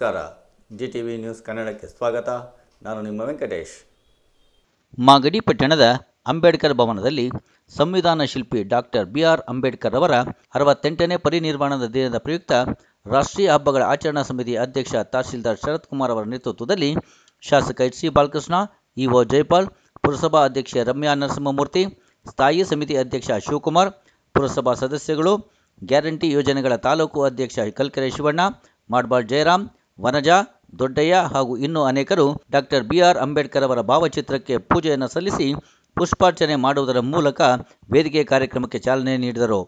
ನಮಸ್ಕಾರ. G T V news ಕನ್ನಡಕ್ಕೆ ಸ್ವಾಗತ. ನಾನು ನಿಮ್ಮ ವೆಂಕಟೇಶ್. ಮಾಗಡಿ ಪಟ್ಟಣದ ಅಂಬೇಡ್ಕರ್ ಭವನದಲ್ಲಿ ಸಂವಿಧಾನ ಶಿಲ್ಪಿ ಡಾಕ್ಟರ್ ಬಿ ಆರ್ ಅಂಬೇಡ್ಕರ್ ಅವರ ಅರವತ್ತೆಂಟನೇ ಪರಿನಿರ್ವಾಣದ ದಿನದ ಪ್ರಯುಕ್ತ ರಾಷ್ಟ್ರೀಯ ಹಬ್ಬಗಳ ಆಚರಣಾ ಸಮಿತಿ ಅಧ್ಯಕ್ಷ ತಹಶೀಲ್ದಾರ್ ಶರತ್ ಕುಮಾರ್ ಅವರ ನೇತೃತ್ವದಲ್ಲಿ ಶಾಸಕ H C Balakrishna, EO Jaipal, ಪುರಸಭಾ ಅಧ್ಯಕ್ಷೆ ರಮ್ಯಾ ನರಸಿಂಹಮೂರ್ತಿ, ಸ್ಥಾಯಿ ಸಮಿತಿ ಅಧ್ಯಕ್ಷ ಶಿವಕುಮಾರ್, ಪುರಸಭಾ ಸದಸ್ಯಗಳು, ಗ್ಯಾರಂಟಿ ಯೋಜನೆಗಳ ತಾಲೂಕು ಅಧ್ಯಕ್ಷ ಕಲ್ಕೆರೆ ಶಿವಣ್ಣ, ಮಾಡ್ಬಾಳ್ ಜಯರಾಮ್ ವನಜಾ, ದೊಡ್ಡಯ್ಯ ಹಾಗೂ ಇನ್ನೂ ಅನೇಕರು ಡಾಕ್ಟರ್ ಬಿಆರ್ ಅಂಬೇಡ್ಕರ್ ಅವರ ಭಾವಚಿತ್ರಕ್ಕೆ ಪೂಜೆಯನ್ನು ಸಲ್ಲಿಸಿ ಪುಷ್ಪಾರ್ಚನೆ ಮಾಡುವುದರ ಮೂಲಕ ವೇದಿಕೆ ಕಾರ್ಯಕ್ರಮಕ್ಕೆ ಚಾಲನೆ ನೀಡಿದರು.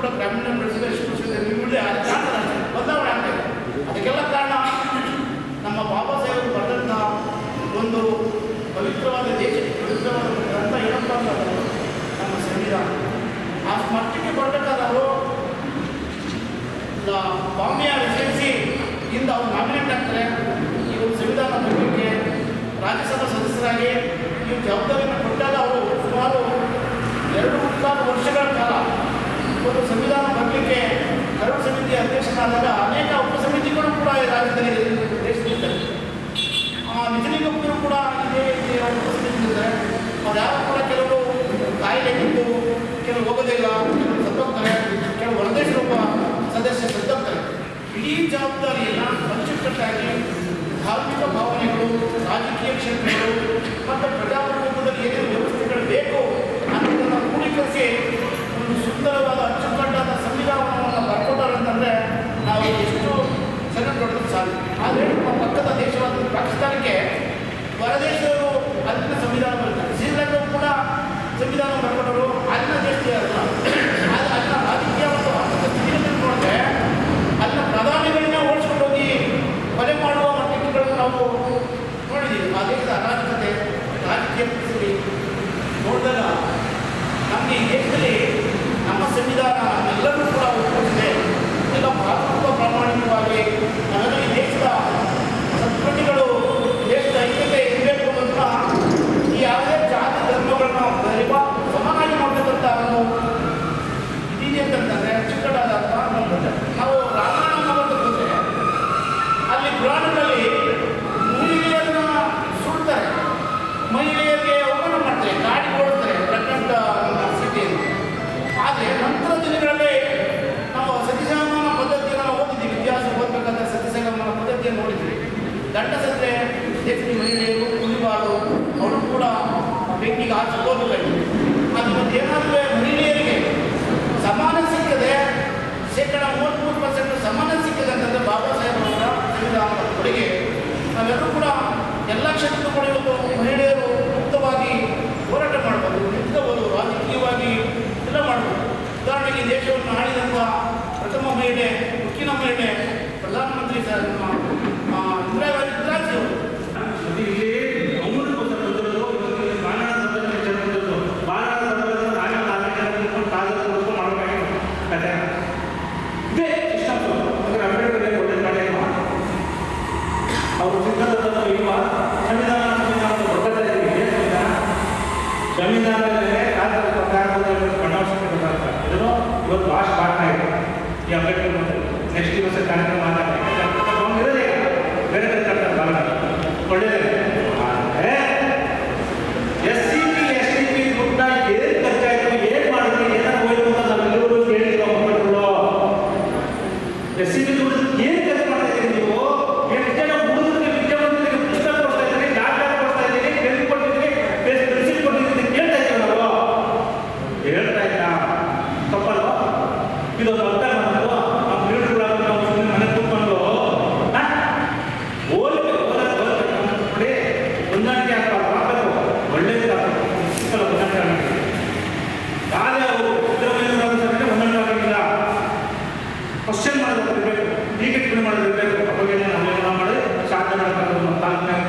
ಕೂಡ ಗ್ರಾಮೀಣ ಬೆಳೆಸಿದ ಆ ನಿಮ್ಮದೇ ಬದಲಾವಣೆ ಆಗ್ತದೆ ಅದಕ್ಕೆಲ್ಲ ಕಾರಣ ನಮ್ಮ ಬಾಬಾ ಸಾಹೇಬರು ಬರೆದಂಥ ಒಂದು ಪವಿತ್ರವಾದ ದೇಶಕ್ಕೆ ಪವಿತ್ರವಾದ ಗ್ರಂಥ ಏನಪ್ಪ ಅಂತಂದ್ರೆ ನಮ್ಮ ಸಂವಿಧಾನ. ಆ ಮಟ್ಟಿಗೆ ಬರಬೇಕಾದ ಅವರು ಬಾಂಬೆಯ ರೆಸಿಡೆನ್ಸಿ ಇಂದ ಅವರು ನಾಮಿನೇಟ್ ಆಗ್ತಾರೆ. ಈ ಒಂದು ಸಂವಿಧಾನ ಬಗ್ಗೆ ರಾಜ್ಯಸಭಾ ಸದಸ್ಯರಾಗಿ ಈ ಜವಾಬ್ದಾರಿಯನ್ನು ಕೊಟ್ಟಾಗ ಅವರು ಸುಮಾರು ಎರಡು ಮುಕ್ಕಾಲು ವರ್ಷಗಳ ಇಡೀ ಜವಾಬ್ದಾರಿಯನ್ನು ಅಚ್ಚುಕಟ್ಟಾಗಿ ಧಾರ್ಮಿಕ ಭಾವನೆಗಳು ರಾಜಕೀಯ ಕ್ಷೇತ್ರಗಳು ಮತ್ತು ಪ್ರಜಾಪ್ರಭುತ್ವದಲ್ಲಿ ಏನೇನು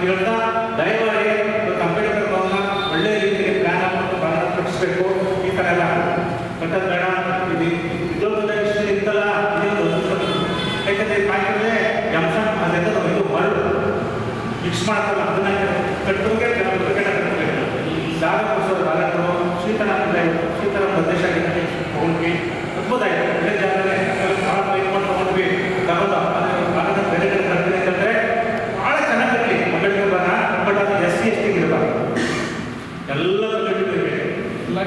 prioridad ಎಲ್ಲ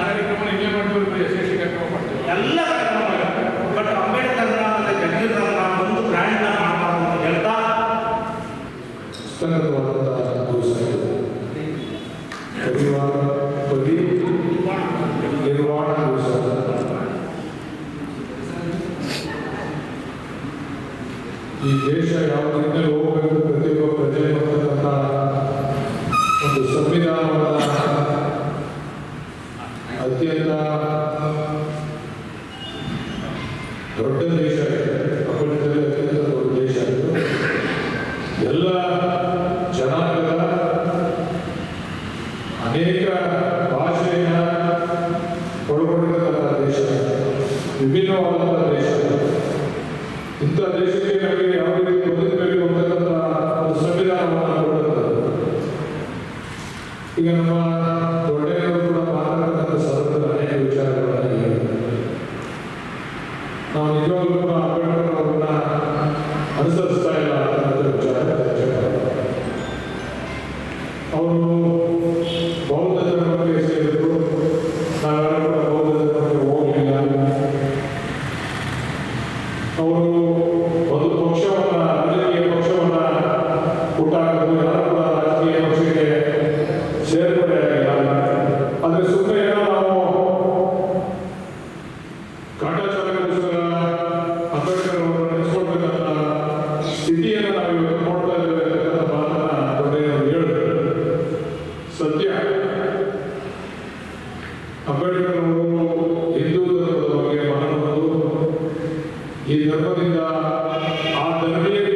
ಕಾರ್ಯಕ್ರಮ ಇಲ್ಲೇ ಮಾಡ್ತೀವಿ ಯಶಸ್ವಿ ಕಾರ್ಯಕ್ರಮ ಮಾಡ್ತೀವಿ. ಎಲ್ಲ ಗರ್ಭದಿಂದ ಆ ಧರ್ಮೀಯ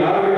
ಯಾರು